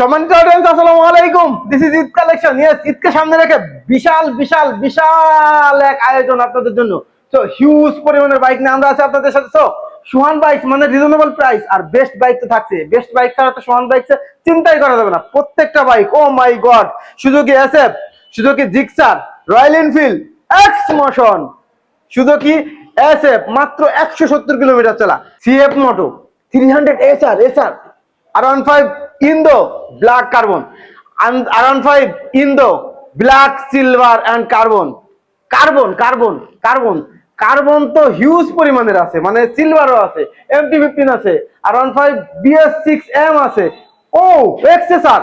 সম্মানিত অডিয়েন্স আসসালামু আলাইকুম। This is Eid collection yes ঈদকে সামনে রেখে বিশাল বিশাল বিশাল এক আয়োজন আপনাদের জন্য। তো হিউজ পরিমাণের বাইক নিয়ে আমরা আছি আপনাদের সাথে। তো সুহান বাইক মানে রিজনেবল প্রাইস আর বেস্ট বাইক তো থাকছে। বেস্ট বাইক ছাড়া তো সুহান বাইক চিন্তাই করা যাবে না। প্রত্যেকটা bike O my god Suzuki SF Suzuki Gixxer Royal Enfield X motion Suzuki SF মাত্র একশো সত্তর কিলোমিটার চলা। CF Moto three hundred SR SR around five Indo black carbon around five Indo black silver and carbon carbon carbon carbon carbon তো huge পরিমাণের আছে মানে সিলভারও আছে এমটি ফিফটিন আছে around five BS six M আছে। ও এক্সেসার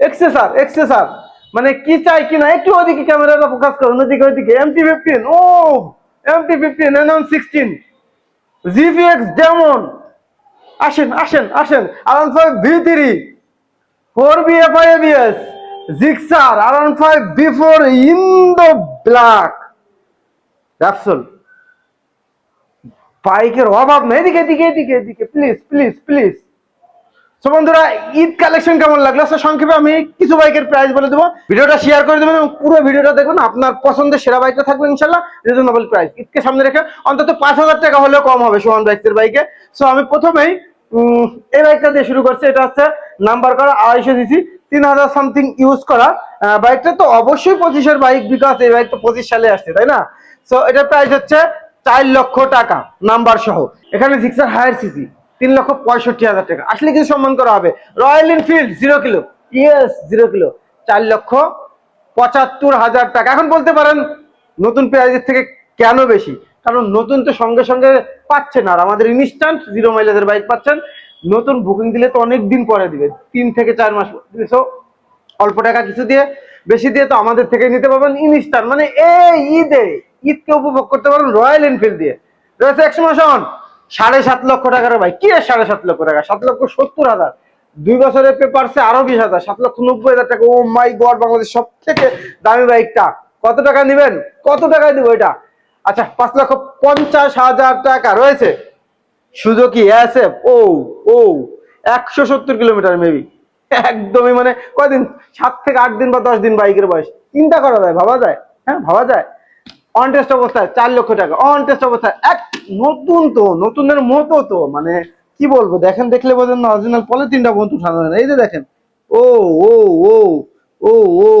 এক্সেসার এক্সেসার মানে কি চাই কি না, একটু ওদিকে ক্যামেরাটা ফোকাস করুন, ওদিকে ওদিকে এমটি ফিফটিন ও MT fifteen N sixteen GVX যেমন আসেন আসেন আসেন। Around five V three. Four B F I ABS Gixxer around five B four in the black. রাফসল। বাইকের অভাব নেই। এদিকে এদিকে এদিকে এদিকে। Please please please. তো বন্ধুরা, ঈদ কালেকশন কেমন লাগল? তো সংক্ষেপে আমি কিছু বাইকের প্রাইস বলে দেবো। ভিডিওটা শেয়ার করে দেবেন এবং পুরো ভিডিওটা দেখবেন আপনার পছন্দের সেরা বাইকটা থাকবে ইনশাল্লাহ রিজনেবল প্রাইস ঈদকে সামনে রেখে অন্তত পাঁচ হাজার টাকা হলেও কম হবে সোহান বাইকের বাইকে। সো আমি প্রথমেই এই বাইকটা দিয়ে শুরু করছি। এটা হচ্ছে নাম্বার করা আড়াইশো সিসি তিন হাজার সামথিং ইউজ করা। বাইকটা তো অবশ্যই পঁচিশের বাইক বিকাশ এই বাইক তো পঁচিশ সালে আসছে, তাই না? সো এটার প্রাইস হচ্ছে চার লক্ষ টাকা নাম্বার সহ। এখানে জিক্সার হায়ার সিসি তিন লক্ষ পঁয়ষট্টি হাজার টাকা। আসলে কিছু সম্মান করা হবে? Royal Enfield zero kilo yes zero kilo চার লক্ষ পঁচাত্তর হাজার টাকা। এখন বলতে পারেন, নতুন প্রাইজের থেকে কেন বেশি? কারণ নতুন তো সঙ্গে সঙ্গে পাচ্ছেন আর আমাদের ইনস্ট্যান্ট জিরো মাইলেজের বাইক পাচ্ছেন। নতুন বুকিং দিলে তো অনেক দিন পরে দিবে। তিন থেকে চার মাস সো অল্প টাকা কিছু দিয়ে, বেশি দিয়ে তো আমাদের থেকে নিতে পারবেন ইনস্ট্যান্ট মানে এই ঈদে ঈদকে উপভোগ করতে পারবেন রয়্যাল এনফিল্ড দিয়ে। রয়েছে এক্সমোশন সাড়ে সাত লক্ষ টাকার ভাই, কি সাড়ে সাত লক্ষ টাকা? সাত লক্ষ সত্তর হাজার। দুই বছরের পেপারসে আরও বিশ হাজার, সাত লক্ষ নব্বই হাজার টাকা। ও মাই গড বাংলাদেশ সব থেকে দামি বাইকটা কত টাকা নেবেন? কত টাকায় দিব এটা? আচ্ছা পাঁচ লক্ষ পঞ্চাশ হাজার টাকা রয়েছে। সুজুকি, এসএফ, ও ও, একশো সত্তর কিলোমিটার মেবি একদমই মানে কয়দিন? সাত থেকে আট দিন বা দশ দিন বাইকের বয়স। চিন্তা করা যায়, ভাবা যায়? হ্যাঁ ভাবা যায়। অন টেস্ট অবস্থায় চার লক্ষ টাকা। অন টেস্ট অবস্থায় এক নতুন তো, নতুনের মতো তো মানে কি বলব, দেখেন দেখলে বোঝেন না অরিজিনাল পলিথিনটা বন্ধু না। এই যে দেখেন, ও ও ও ও ও।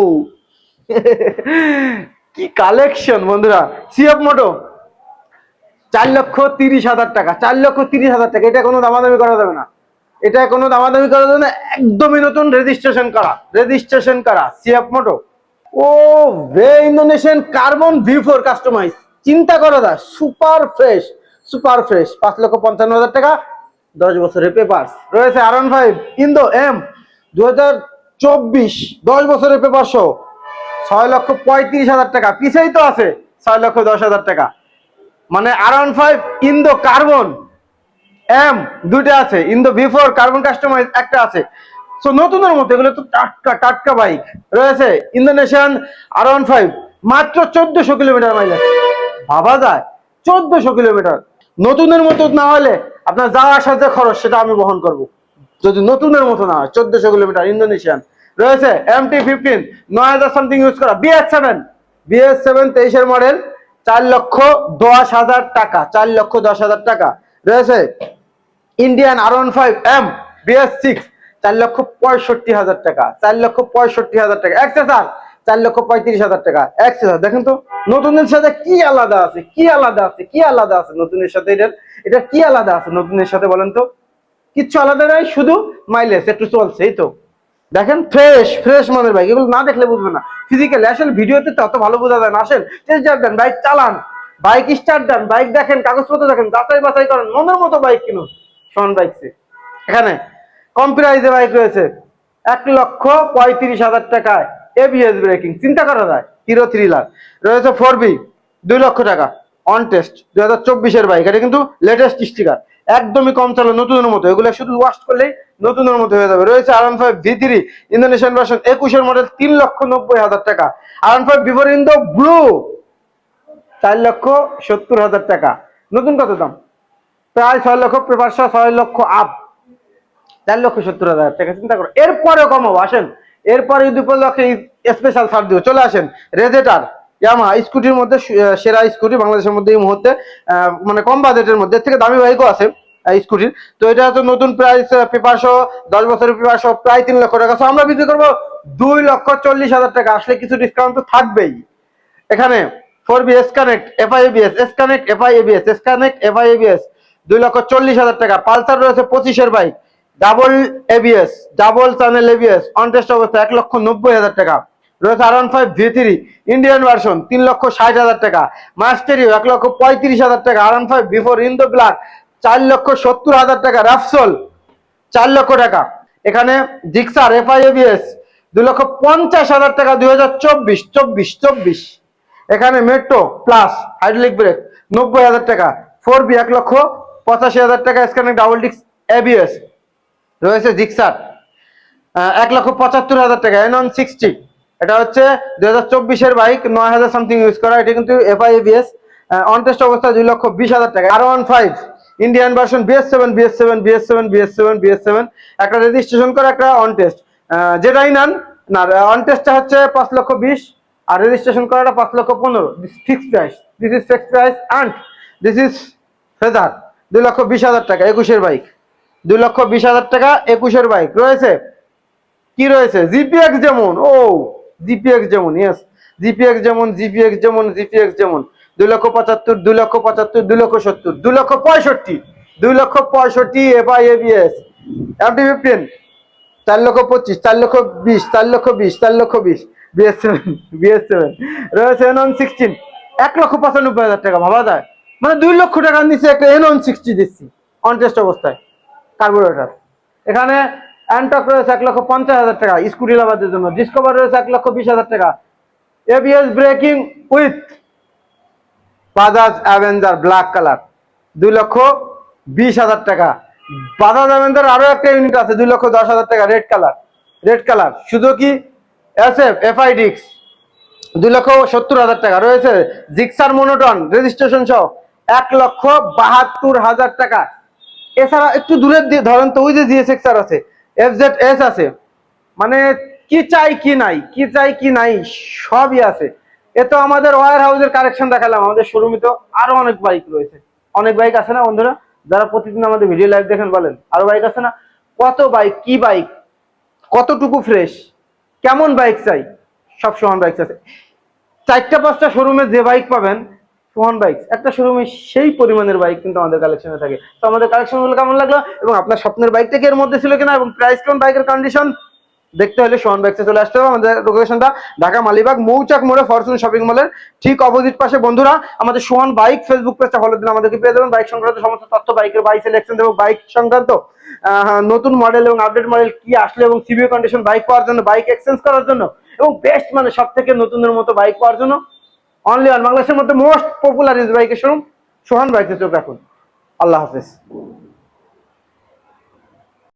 কি কালেকশন বন্ধুরা। সিএফ মোটো চার লক্ষ তিরিশ হাজার টাকা, চার লক্ষ তিরিশ হাজার টাকা। এটা কোনো দামাদামি করা যাবে না। এটা কোনো দামাদামি করা যাবে না, একদমই নতুন রেজিস্ট্রেশন করা রেজিস্ট্রেশন করা সিএফ মোটো ও ভে Indonesian carbon V four customise চিন্তা করা যায় সুপার ফ্রেশ সুপার ফ্রেশ। পাঁচ লক্ষ পঞ্চান্ন হাজার টাকা, দশ বছরের পেপার রয়েছে আর ওয়ান ফাইভ ইন্দো এম দু হাজার চব্বিশ, দশ বছরের পেপার সহ ছয় লক্ষ পঁয়ত্রিশ হাজার টাকা, পিছেই তো আছে, ছয় লক্ষ দশ হাজার টাকা। মানে R one five Indo carbon M দুইটা আছে। Indo V four carbon customize একটা আছে। সো নতুনের মধ্যে এগুলো তো টাটকা টাটকা বাইক রয়েছে ইন্দোনেশিয়ান আর ওয়ান ফাইভ মাত্র চোদ্দশো কিলোমিটার মাইলেজ ভাবা যায়, চোদ্দশো কিলোমিটার। নতুনের মতো না হলে আপনার যা আসার যে খরচ, সেটা আমি বহন করব। যদি নতুনের মতো না হয়, চোদ্দশো কিলোমিটার ইন্দোনেশিয়ান রয়েছে এম টি ফিফটিন নয় হাজার সামথিং ইউজ করা বিএস সেভেন বিএস সেভেন তেইশের মডেল চার লক্ষ দশ হাজার টাকা, চার লক্ষ দশ হাজার টাকা। রয়েছে Indian R one five M BS six চার লক্ষ পঁয়ষট্টি হাজার টাকা, চার লক্ষ পঁয়ষট্টি হাজার টাকা। এক্সেসার চার লক্ষ পঁয়ত্রিশ হাজার টাকা। এক্সেসার দেখেন তো, নতুনের সাথে কি আলাদা আছে, কি আলাদা আছে, কি আলাদা আছে নতুনের সাথে এটার? এটা কি আলাদা আছে নতুনের সাথে বলেন তো? কিচ্ছু আলাদা নাই, শুধু মাইলেজ একটু চলছে, এই তো। দেখেন ফ্রেশ ফ্রেশ মানের বাইক এগুলো না দেখলে বুঝবে না। ফিজিক্যালি আসলে ভিডিওতে তত ভালো বোঝা যায় না, আসেন টেস্ট দেন বাইক চালান বাইক স্টার্ট দেন বাইক দেখেন, কাগজপত্র দেখেন যাচাই বাছাই করেন, মনের মতো বাইক কিনুন, শন বাইকসে এখানে কম বাইক রয়েছে। এক লক্ষ পঁয়ত্রিশ হাজার টাকায় এবিএস ব্রেকিং চিন্তা করা যায় হিরো থ্রি লাখ রয়েছে ফোর বি দুই লক্ষ টাকা। অন টেস্ট দুই হাজার চব্বিশের বাইক এটা কিন্তু লেটেস্ট স্টিকার একদমই কম চালো নতুনের মতো। এগুলো শুধু ওয়াশ করলেই নতুনের মতো হয়ে যাবে। রয়েছে R five V three Indonesian version একুশের মডেল তিন লক্ষ নব্বই হাজার টাকা। R five V four Indo blue চার লক্ষ সত্তর হাজার টাকা। নতুন কত দাম? প্রায় ছয় লক্ষ পেপার ছয় লক্ষ আপ চার লক্ষ সত্তর হাজার টাকা, চিন্তা করো। এরপরে কমাবো, আসেন। এরপরে যদি উপলক্ষে স্পেশাল ছাড় দিব চলে আসেন। রেজেটার ইয়ামা স্কুটির মধ্যে সেরা স্কুটি বাংলাদেশের মধ্যে এই মুহূর্তে মানে কম বাজেটের মধ্যে থেকে দামি বাইকও আছে স্কুটির তো এটা হচ্ছে নতুন প্রাইস পেপার সহ, দশ বছরের পেপার সহ, প্রায় তিন লক্ষ টাকা। আমরা বিক্রি করব দুই লক্ষ চল্লিশ হাজার টাকা। আসলে কিছু ডিসকাউন্ট তো থাকবেই। এখানে four B S connect FI ABS S connect FI ABS S connect FI ABS দুই লক্ষ চল্লিশ হাজার টাকা। পালসার রয়েছে পঁচিশের bike double ABS double channel ABS on test অবস্থা এক লক্ষ নব্বই হাজার টাকা। রয়েছে R one five V three Indian version তিন লক্ষ ষাট হাজার টাকা। মাস্টারিও এক লক্ষ পঁয়ত্রিশ হাজার টাকা। R one five V four in the black চার লক্ষ সত্তর হাজার টাকা। রাফসোল চার লক্ষ টাকা। এখানে জিক্সার এফআই এবিএস দু লক্ষ পঞ্চাশ হাজার টাকা, দুই হাজার চব্বিশ চব্বিশ চব্বিশ। এখানে মেট্রো প্লাস হাইড্রোলিক ব্রেক নব্বই হাজার টাকা। ফোর বি এক লক্ষ পঁচাশি হাজার টাকা। স্ক্যানিং ডাবল ডিক্স এবিএস রয়েছে জিক্সার। এক লক্ষ পঁচাত্তর হাজার টাকা। এন ওয়ান সিক্সটি এটা হচ্ছে দুই হাজার চব্বিশের বাইক, নয় হাজার সামথিং ইউজ করা। এটা কিন্তু এফআই এবিএস অন টেস্ট অবস্থায় দুই লক্ষ বিশ হাজার টাকা। R one five Indian version BS seven BS seven BS seven BS seven BS seven একটা রেজিস্ট্রেশন করে, একটা অন টেস্ট যেটাই নেন, না অন টেস্টটা হচ্ছে পাঁচ লক্ষ বিশ, আর রেজিস্ট্রেশন করাটা পাঁচ লক্ষ পনেরো। Fixed price this is fixed price and this is Fazer দুই লক্ষ বিশ হাজার টাকা, একুশের বাইক। দুই লক্ষ বিশ হাজার টাকা একুশের বাইক রয়েছে। কি রয়েছে? জিপিএক্স যেমন, ও, জিপিএক্স যেমন ইয়েস জিপিএক্স যেমন জিপিএক্স যেমন জিপিএক্স যেমন। দুই লক্ষ পঁচাত্তর, দুই লক্ষ পঁচাত্তর, দুই লক্ষ সত্তর, দুই লক্ষ পঁয়ষট্টি, দুই লক্ষ পঁয়ষট্টি এফআই এবিএস। এমটি ফিফটিন, চার লক্ষ পঁচিশ, চার লক্ষ বিশ, চার লক্ষ বিশ, চার লক্ষ বিশ। BS seven BS seven. রয়েছে এন ওয়ান সিক্সটিন এক লক্ষ পঁচানব্বই হাজার টাকা, ভাবা যায়। মানে দুই লক্ষ টাকার নিচে একটা এন ওয়ান সিক্সটি দিচ্ছি অন টেস্ট অবস্থায়। কার্বোরেটর। এখানে অ্যান্টক রয়েছে এক লক্ষ পঞ্চাশ হাজার টাকা, স্কুটি লাভারদের জন্য। ডিসকভার রয়েছে এক লক্ষ বিশ হাজার টাকা। ABS braking with Bajaj Avenger black colour দুই লক্ষ বিশ হাজার টাকা। বাজাজ অ্যাভেঞ্জার আরও একটা ইউনিট আছে, দুই লক্ষ দশ হাজার টাকা রেড কালার রেড কালার শুধু কি? এস এফ এফআই ডিক্স দুই লক্ষ সত্তর হাজার টাকা। রয়েছে জিক্সার মোনোটন রেজিস্ট্রেশন সহ এক লক্ষ বাহাত্তর হাজার টাকা। এছাড়া একটু দূরের দিয়ে ধরেন তো ওই যে জিএসএক্স আর আছে এফ জেড এস আছে মানে কি চাই কি নাই, কি চাই কি নাই, সবই আছে। এ তো আমাদের ওয়ার হাউসের কালেকশন দেখালাম, আমাদের শোরুমে তো আরও অনেক বাইক রয়েছে। অনেক বাইক আছে না বন্ধুরা? যারা প্রতিদিন আমাদের ভিডিও লাইভ দেখেন বলেন, আরও বাইক আছে না? কত বাইক কি বাইক কতটুকু ফ্রেশ কেমন বাইক চাই? সব সমান বাইক আছে। চারটা পাঁচটা শোরুমে যে বাইক পাবেন সোহান বাইক একটা শোরুমে সেই পরিমাণের বাইক কিন্তু আমাদের কালেকশনে থাকে। তো আমাদের কালেকশনগুলো কেমন লাগল? এবং আপনার স্বপ্নের বাইকটা কি এর মধ্যে ছিল কিনা? এবং প্রাইস কেমন বাইকের কন্ডিশন দেখতে হলে সোহান বাইকসে চলে আসতে হবে। আমাদের লোকেশনটা ঢাকা মালিবাগ, মৌচাক মোড়ে ফরচুন শপিং মলের ঠিক অপোজিট পাশে। বন্ধুরা, আমাদের সোহান বাইক ফেসবুক পেজটা ফলো দিলে আমাদেরকে পেয়ে যাবেন। বাইক সংক্রান্ত সমস্ত তথ্য বাইকের বাইক সিলেকশন এবং বাইক সংক্রান্ত নতুন মডেল এবং আপডেট মডেল কি আসলে এবং সিভিও কন্ডিশন বাইক পাওয়ার জন্য বাইক এক্সচেঞ্জ করার জন্য এবং বেস্ট মানে সব থেকে নতুনের মতো বাইক পাওয়ার জন্য। অনলি অন বাংলাদেশের মধ্যে মোস্ট পপুলার ইজ বাইকের শোরুম সোহান বাইকে চোখ রাখুন। আল্লাহ হাফেজ।